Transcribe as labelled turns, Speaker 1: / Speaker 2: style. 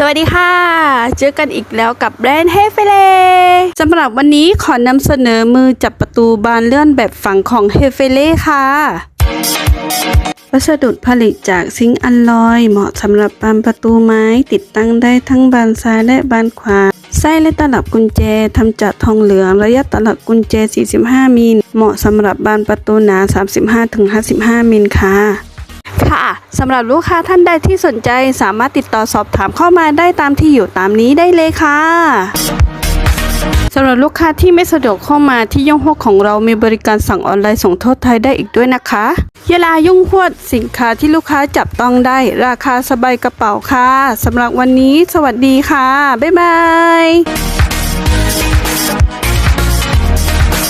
Speaker 1: สวัสดีค่ะ เจอกันอีกแล้วกับแบรนด์เฮฟเฟเลสำหรับวันนี้ขอนำเสนอมือจับประตูบานเลื่อนแบบฝังของเฮฟเฟเล่ค่ะ วัสดุผลิตจากซิงค์อัลลอย เหมาะสำหรับบานประตูไม้ ติดตั้งได้ทั้งบานซ้ายและบานขวา ไส้และตลับกุญแจทำจากทองเหลือง ระยะตลับกุญแจ 45 มิล เหมาะสำหรับบานประตูหนา 35-55 มิลค่ะ ค่ะสำหรับลูกค้าท่านใดที่สนใจสามารถติดต่อสอบถามเข้ามาได้ตามที่อยู่ตามนี้ได้เลยค่ะสำหรับลูกค้าที่ไม่สะดวกเข้ามาที่ย่องฮวของเรามีบริการสั่งออนไลน์ส่งทั่วไทยได้อีกด้วยนะคะยาลายุ่งฮวดสินค้าที่ลูกค้าจับต้องได้ ราคาสบายกระเป๋าค่ะสำหรับวันนี้ สวัสดีค่ะ บ๊ายบาย